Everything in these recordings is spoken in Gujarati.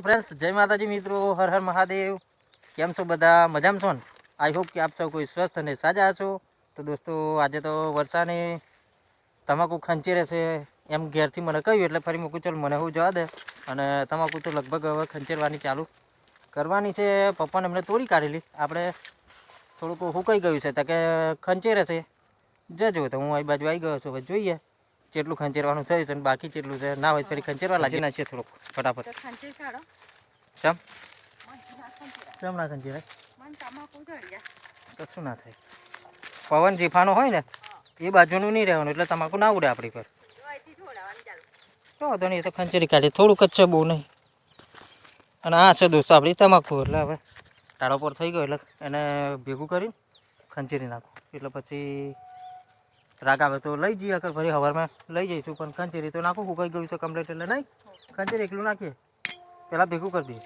ફ્રેન્ડ્સ જય માતાજી મિત્રો, હર હર મહાદેવ. કેમ છો બધા? મજામાં છો ને? આઈ હોપ કે આપ સૌ કોઈ સ્વસ્થ અને સાજા હશો. તો દોસ્તો, આજે તો વરસાદને તમાકુ ખંચી રહેશે એમ ઘેરથી મને કહ્યું, એટલે ફરી મૂકું, ચાલ મને હું જવા દે. અને તમાકુ તો લગભગ હવે ખંચેરવાની ચાલુ કરવાની છે. પપ્પાને એમને તોડી કાઢેલી. આપણે થોડુંક હુકાઈ ગયું છે, તો કે છે જજો, તો હું આ બાજુ આવી ગયો છું. હવે જોઈએ. જેટલું ખંચેરવાનું થયું છે બાકી જેટલું છે ના હોય તો ફરી ખંચેરવા લાગી નાખીએ થોડુંક ફટાફટ. ચમ? ચમ ના ખંચેરાય મને તમાકુ કશું ના થાય? પવન જીફાનો હોય ને એ બાજુનું નહીં રહેવાનું એટલે તમાકુ ના ઉડે આપણી પર. તો વાંધો નહીં એ તો ખંચેરી કાઢી થોડુંક જ છે બહુ નહીં. અને આ છે દોસ્તો આપણી તમાકુ એટલે હવે ટાળો પર થઈ ગયો એટલે એને ભેગું કરીને ખંચેરી નાખું. એટલે પછી રાગ આવે તો લઈ જઈએ, અગર ફરી સવારમાં લઈ જઈશું. પણ ખંચેરી તો નાખું ફૂકાઈ ગયું છે કમ્પ્લેટ એટલે નહીં? ખંચેરી એકલું નાખીએ. પહેલાં ભેગું કરી દઈએ.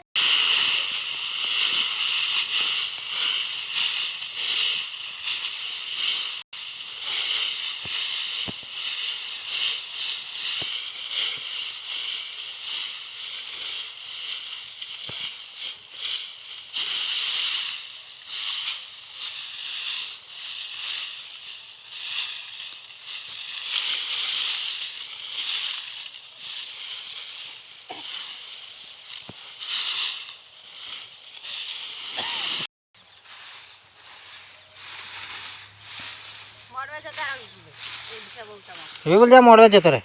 વિપુલ જ્યાં મોડવા જતો રહે.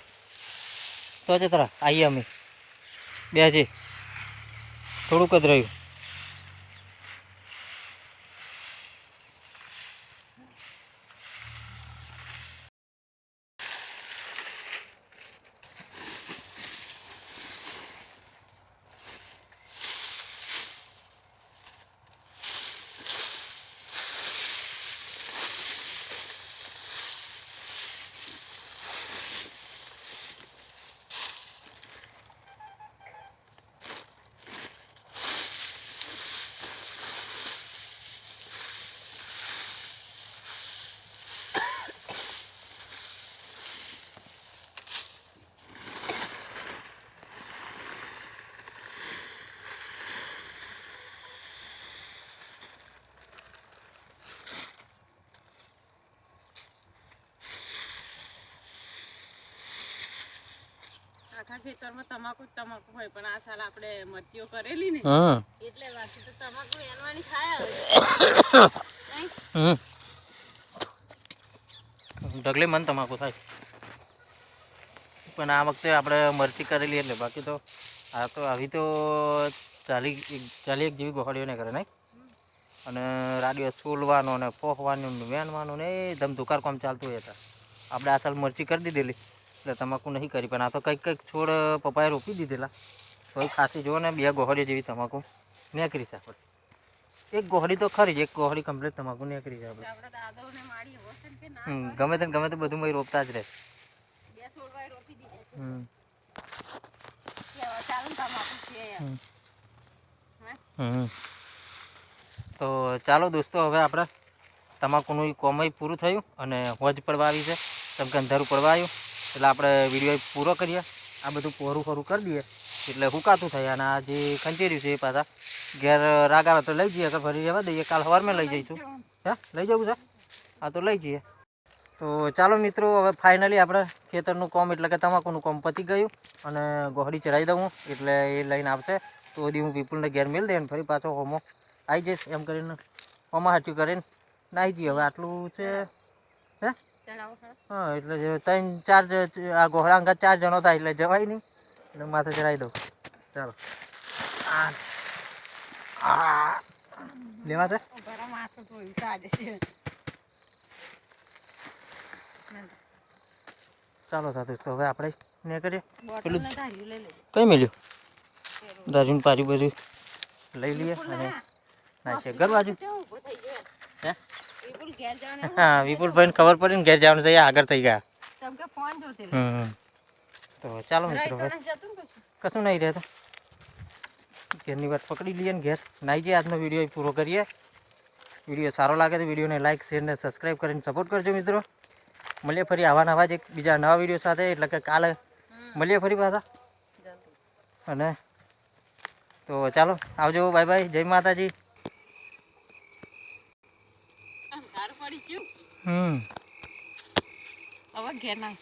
તો જતો રહે. આવીએ અમે. બે હજી થોડુંક જ રહ્યું. આખા ખેતરમાં તમાકુ જ તમાકુ હોય પણ આ સાલ આપણે મરચીઓ કરેલી ને એટલે વાસી તો તમાકુ એનવાની થાય હવે. ઢગલે મન તમાકુ થાય. પણ આ વખતે આપણે મરચી કરેલી એટલે બાકી તો આ તો આવી તો ચાલી ચાલી એક જેવી ગોહડીઓ ને કરે નહીં? અને રાડીઓ છોલવાનો ને પોખવાનું ને વેણવાનું ને એ ધમધુકાર કામ ચાલતું હોય હતા આપણે આ સાલ મરચી કરી દીધેલી. એટલે તમાકુ નહીં કરી પણ આ તો કંઈક કંઈક છોડ પપ્પાએ રોપી દીધેલા. તો એ ખાસી જુઓ ને બે ગોહડી જેવી તમાકુ નીકળી છે આપણે એક ગોહડી તો ખરી જ એક ગોહડી કમ્પ્લીટ તમાકુ નીકળી છે આપણે ગમે તે ગમે તે બધું મય રોપતા જ રહે. તો ચાલો દોસ્તો હવે આપણે તમાકુનું કોમય પૂરું થયું અને હોજ પડવા આવી છે. જેમ કે અંધારું પડવા આવ્યું. એટલે આપણે વીડિયો પૂરો કરીએ. આ બધું પોરું ફોરું કરી દઈએ. એટલે હુકાતું થાય અને આ જે ખંચેર્યું છે એ પાછા ઘેર રાગ તો લઈ જઈએ ફરી જવા દઈએ. કાલ સવારમાં લઈ જઈશું. હે? લઈ જવું છે? હા તો લઈ જઈએ. તો ચાલો મિત્રો હવે ફાઇનલી આપણે ખેતરનું કોમ એટલે કે તમાકુનું કોમ પતી ગયું. અને ગોહડી ચડાવી દઉં એટલે એ લઈને આવશે. તો બધી હું પીપુલને ઘેર મેળ દે ને ફરી પાછો હોમો આવી જઈશ. એમ કરીને હોમા હાચું કરીને નાહી જઈએ. હવે આટલું છે. હે? ખરા. હા એટલે જે ત્રણ ચાર આ ઘોડા અંગા ચાર જણો થાય એટલે જવાય નહીં. એટલે માથે ચડાવી દઉં. ચાલો. આ આ. લેવા છે. ચાલો સાધુ તો હવે આપણે ને કરીએ. પેલું કઈ મળ્યું. દારૂન પારી બધું. લઈ લઈએ અને ના. નાખીએ. ઘર બાજુ. ચો ઊભો થઈ ગયો. એમ. હે? વિપુલ ઘેર જવાનું હા વિપુલભાઈને ખબર પડી ને ઘેર જવાનું છે આગળ થઈ ગયા. કેમ કે ફોન જોતે હમ તો ચાલો મિત્રો. કશું નહીં રહેતું. ઘેરની વાત પકડી લઈએ ને ઘેર. નાઈ જઈએ આજનો વીડિયો પૂરો કરીએ. વીડિયો સારો લાગે તો વિડીયોને લાઇક શેર ને સબસ્ક્રાઈબ કરીને સપોર્ટ કરજો મિત્રો. મળીએ ફરી આવા નવા જ એક બીજા નવા વીડિયો સાથે. એટલે કે કાલે મળીએ ફરી પાછા. અને તો ચાલો આવજો. Bye bye. જય માતાજી અંધારું પડી ગયું હમ. હવે ઘેર ના